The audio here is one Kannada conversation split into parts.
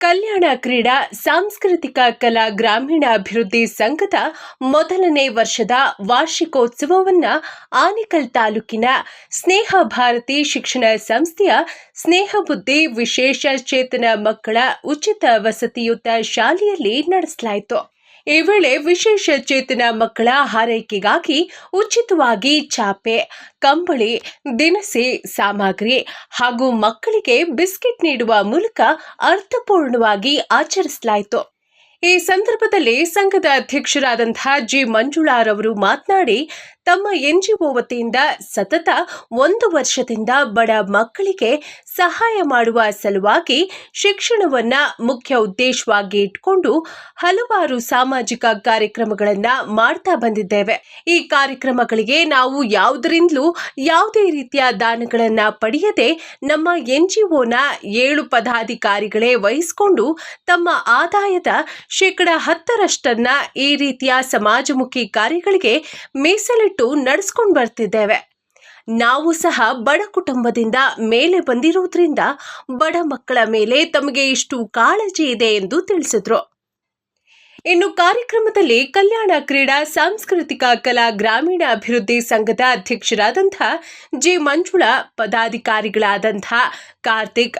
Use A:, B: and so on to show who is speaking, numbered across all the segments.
A: ಕಲ್ಯಾಣ ಕ್ರೀಡಾ, ಸಾಂಸ್ಕೃತಿಕ ಕಲಾ, ಗ್ರಾಮೀಣ ಅಭಿವೃದ್ಧಿ ಸಂಘದ ಮೊದಲನೇ ವರ್ಷದ ವಾರ್ಷಿಕೋತ್ಸವವನ್ನ ಆನೇಕಲ್ ತಾಲೂಕಿನ ಸ್ನೇಹ ಭಾರತಿ ಶಿಕ್ಷಣ ಸಂಸ್ಥೆಯ ಸ್ನೇಹ ಬುದ್ಧಿ ವಿಶೇಷ ಚೇತನ ಮಕ್ಕಳ ಉಚಿತ ವಸತಿಯುತ ಶಾಲೆಯಲ್ಲಿ ನಡೆಸಲಾಯಿತು. ಈ ವೇಳೆ ವಿಶೇಷ ಚೇತನ ಮಕ್ಕಳ ಹಾರೈಕೆಗಾಗಿ ಉಚಿತವಾಗಿ ಚಾಪೆ, ಕಂಬಳಿ, ದಿನಸಿ ಸಾಮಗ್ರಿ ಹಾಗೂ ಮಕ್ಕಳಿಗೆ ಬಿಸ್ಕೆಟ್ ನೀಡುವ ಮೂಲಕ ಅರ್ಥಪೂರ್ಣವಾಗಿ ಆಚರಿಸಲಾಯಿತು. ಈ ಸಂದರ್ಭದಲ್ಲಿ ಸಂಘದ ಅಧ್ಯಕ್ಷರಾದಂತಹ ಜಿ ಮಂಜುಳಾರವರು ಮಾತನಾಡಿ, ತಮ್ಮ ಎನ್ಜಿಒ ವತಿಯಿಂದ ಸತತ ಒಂದು ವರ್ಷದಿಂದ ಬಡ ಮಕ್ಕಳಿಗೆ ಸಹಾಯ ಮಾಡುವ ಸಲುವಾಗಿ ಶಿಕ್ಷಣವನ್ನ ಮುಖ್ಯ ಉದ್ದೇಶವಾಗಿ ಇಟ್ಕೊಂಡು ಹಲವಾರು ಸಾಮಾಜಿಕ ಕಾರ್ಯಕ್ರಮಗಳನ್ನ ಮಾಡ್ತಾ ಬಂದಿದ್ದೇವೆ. ಈ ಕಾರ್ಯಕ್ರಮಗಳಿಗೆ ನಾವು ಯಾವುದರಿಂದಲೂ ಯಾವುದೇ ರೀತಿಯ ದಾನಗಳನ್ನ ಪಡೆಯದೆ ನಮ್ಮ ಎನ್ಜಿಒನ ಏಳು ಪದಾಧಿಕಾರಿಗಳೇ ವಹಿಸಿಕೊಂಡು ತಮ್ಮ ಆದಾಯದ ಶೇಕಡ ಹತ್ತರಷ್ಟನ್ನ ಈ ರೀತಿಯ ಸಮಾಜಮುಖಿ ಕಾರ್ಯಗಳಿಗೆ ಮೀಸಲಿಟ್ಟು ನಡೆಸ್ಕೊಂಡು ಬರ್ತಿದ್ದೇವೆ. ನಾವು ಸಹ ಬಡ ಕುಟುಂಬದಿಂದ ಮೇಲೆ ಬಂದಿರುವುದರಿಂದ ಬಡ ಮಕ್ಕಳ ಮೇಲೆ ತಮಗೆ ಇಷ್ಟು ಕಾಳಜಿ ಇದೆ ಎಂದು ತಿಳಿಸಿದ್ರು. ಇನ್ನು ಕಾರ್ಯಕ್ರಮದಲ್ಲಿ ಕಲ್ಯಾಣ ಕ್ರೀಡಾ ಸಾಂಸ್ಕೃತಿಕ ಕಲಾ ಗ್ರಾಮೀಣ ಅಭಿವೃದ್ಧಿ ಸಂಘದ ಅಧ್ಯಕ್ಷರಾದಂಥ ಜಿ ಮಂಜುಳಾ, ಪದಾಧಿಕಾರಿಗಳಾದಂಥ ಕಾರ್ತಿಕ್,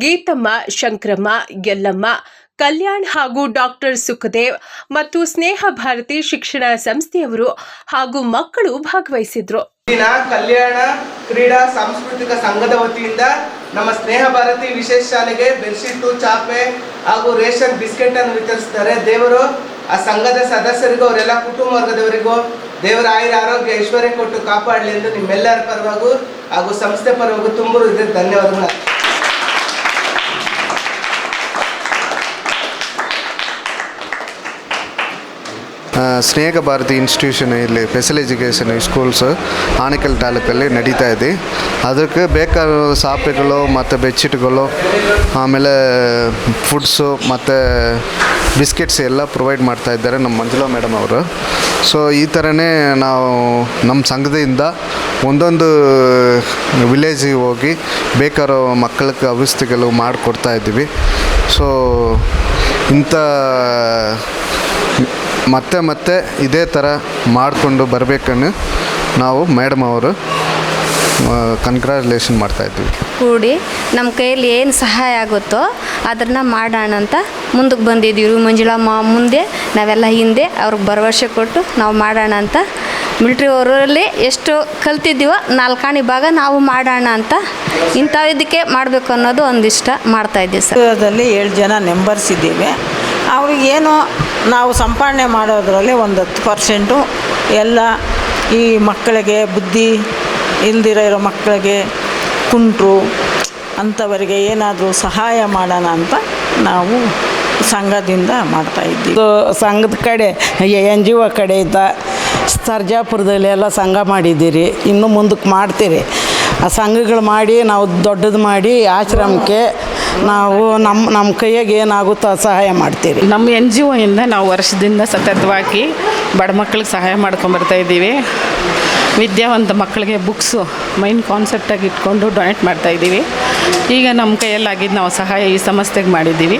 A: ಗೀತಮ್ಮ, ಶಂಕರಮ್ಮ, ಯಲ್ಲಮ್ಮ ಕಲ್ಯಾಣ್ ಹಾಗೂ ಡಾಕ್ಟರ್ ಸುಖದೇವ್ ಮತ್ತು ಸ್ನೇಹ ಭಾರತಿ ಶಿಕ್ಷಣ ಸಂಸ್ಥೆಯವರು ಹಾಗೂ ಮಕ್ಕಳು ಭಾಗವಹಿಸಿದ್ರು.
B: ದಿನ ಕಲ್ಯಾಣ ಕ್ರೀಡಾ ಸಾಂಸ್ಕೃತಿಕ ಸಂಘದ ವತಿಯಿಂದ ನಮ್ಮ ಸ್ನೇಹ ಭಾರತಿ ವಿಶೇಷ ಶಾಲೆಗೆ ಬೆಡ್ಶೀಟು, ಚಾಪೆ ಹಾಗೂ ರೇಷನ್ ಬಿಸ್ಕೆಟ್ ಅನ್ನು ವಿತರಿಸ್ತಾರೆ ದೇವರು ಆ ಸಂಘದ ಸದಸ್ಯರಿಗೂ ಅವರೆಲ್ಲ ಕುಟುಂಬ ವರ್ಗದವರಿಗೂ ದೇವರ ಆಯುರ ಆರೋಗ್ಯ, ಐಶ್ವರ್ಯ ಕೊಟ್ಟು ಕಾಪಾಡಲಿ ಎಂದು ನಿಮ್ಮೆಲ್ಲರ ಪರವಾಗೂ ಹಾಗೂ ಸಂಸ್ಥೆ ಪರವಾಗೂ ತುಂಬ ಧನ್ಯವಾದಗಳು.
C: ಸ್ನೇಹ ಭಾರತಿ ಇನ್ಸ್ಟಿಟ್ಯೂಷನ್ ಇಲ್ಲಿ ಸ್ಪೆಷಲ್ ಎಜುಕೇಷನ್ ಸ್ಕೂಲ್ಸ್ ಆನೇಕಲ್ ತಾಲೂಕಲ್ಲಿ ನಡೀತಾ ಇದೆ. ಅದಕ್ಕೆ ಬೇಕಾದ ಸಾಪೆಗಳು ಮತ್ತು ಬೆಡ್ಶೀಟ್ಗಳು, ಆಮೇಲೆ ಫುಡ್ಸು ಮತ್ತು ಬಿಸ್ಕೆಟ್ಸ್ ಎಲ್ಲ ಪ್ರೊವೈಡ್ ಮಾಡ್ತಾ ಇದ್ದಾರೆ ನಮ್ಮ ಮಂಜುಳಾ ಮೇಡಮ್ ಅವರು. ಸೊ ಈ ಥರನೇ ನಾವು ನಮ್ಮ ಸಂಘದಿಂದ ಒಂದೊಂದು ವಿಲೇಜಿಗೆ ಹೋಗಿ ಬೇಕಾರೋ ಮಕ್ಕಳಿಗೆ ಅವಸ್ಥೆಗಳು ಮಾಡಿಕೊಡ್ತಾ ಇದ್ದೀವಿ. ಸೊ ಇಂಥ ಮತ್ತೆ ಮತ್ತೆ ಇದೇ ಥರ ಮಾಡಿಕೊಂಡು ಬರಬೇಕನ್ನು ನಾವು ಮೇಡಮ್ ಅವರು ಕನ್ಗ್ರ್ಯಾಚುಲೇಷನ್ ಮಾಡ್ತಾಯಿದ್ದೀವಿ
D: ಕೂಡಿ ನಮ್ಮ ಕೈಯಲ್ಲಿ ಏನು ಸಹಾಯ ಆಗುತ್ತೋ ಅದನ್ನು ಮಾಡೋಣ ಅಂತ ಮುಂದಕ್ಕೆ ಬಂದಿದ್ದೀವಿ. ಮಂಜುಳಮ್ಮ ಮುಂದೆ ನಾವೆಲ್ಲ ಹಿಂದೆ ಅವ್ರಿಗೆ ಭರವಸೆ ಕೊಟ್ಟು ನಾವು ಮಾಡೋಣ ಅಂತ. ಮಿಲ್ಟ್ರಿ ಅವರಲ್ಲಿ ಎಷ್ಟು ಕಲ್ತಿದ್ದೀವೋ ನಾಲ್ಕಾಣಿ ಭಾಗ ನಾವು ಮಾಡೋಣ ಅಂತ ಇಂಥವಿದ್ದಕ್ಕೆ ಇದಕ್ಕೆ ಮಾಡಬೇಕು ಅನ್ನೋದು ಒಂದಿಷ್ಟ ಮಾಡ್ತಾಯಿದ್ದೀವಿ ಸರ್.
E: ಏಳು ಜನ ಮೆಂಬರ್ಸ್ ಇದ್ದೀವಿ. ಅವ್ರಿಗೇನು ನಾವು ಸಂಪಾದನೆ ಮಾಡೋದ್ರಲ್ಲಿ ಒಂದು ಹತ್ತು ಪರ್ಸೆಂಟು ಎಲ್ಲ ಈ ಮಕ್ಕಳಿಗೆ ಬುದ್ಧಿ ಇಲ್ದಿರೋ ಮಕ್ಕಳಿಗೆ ಕುಂಟರು ಅಂಥವರಿಗೆ ಏನಾದರೂ ಸಹಾಯ ಮಾಡೋಣ ಅಂತ ನಾವು ಸಂಘದಿಂದ ಮಾಡ್ತಾಯಿದ್ದೀವಿ
F: ಸಂಘದ ಕಡೆ ಎನ್ ಜಿ ಒ ಕಡೆಯಿಂದ ಸರ್ಜಾಪುರದಲ್ಲಿ ಎಲ್ಲ ಸಂಘ ಮಾಡಿದ್ದೀರಿ, ಇನ್ನೂ ಮುಂದಕ್ಕೆ ಮಾಡ್ತೀರಿ. ಆ ಸಂಘಗಳು ಮಾಡಿ, ನಾವು ದೊಡ್ಡದು ಮಾಡಿ, ಆಶ್ರಮಕ್ಕೆ ನಾವು ನಮ್ಮ ನಮ್ಮ ಕೈಯಾಗೆ ಏನಾಗುತ್ತೋ ಸಹಾಯ ಮಾಡ್ತೀವಿ.
G: ನಮ್ಮ ಎನ್ ಜಿ ಒಯಿಂದ ನಾವು ವರ್ಷದಿಂದ ಸತತವಾಗಿ ಬಡ ಮಕ್ಕಳಿಗೆ ಸಹಾಯ ಮಾಡ್ಕೊಂಬರ್ತಾ ಇದ್ದೀವಿ. ವಿದ್ಯಾವಂತ ಮಕ್ಕಳಿಗೆ ಬುಕ್ಸು ಮೈನ್ ಕಾನ್ಸೆಪ್ಟಾಗಿ ಇಟ್ಕೊಂಡು ಡೊನೇಟ್ ಮಾಡ್ತಾ ಇದ್ದೀವಿ. ಈಗ ನಮ್ಮ ಕೈಯಲ್ಲಾಗಿದ್ದು ನಾವು ಸಹಾಯ ಈ ಸಂಸ್ಥೆಗೆ ಮಾಡಿದ್ದೀವಿ.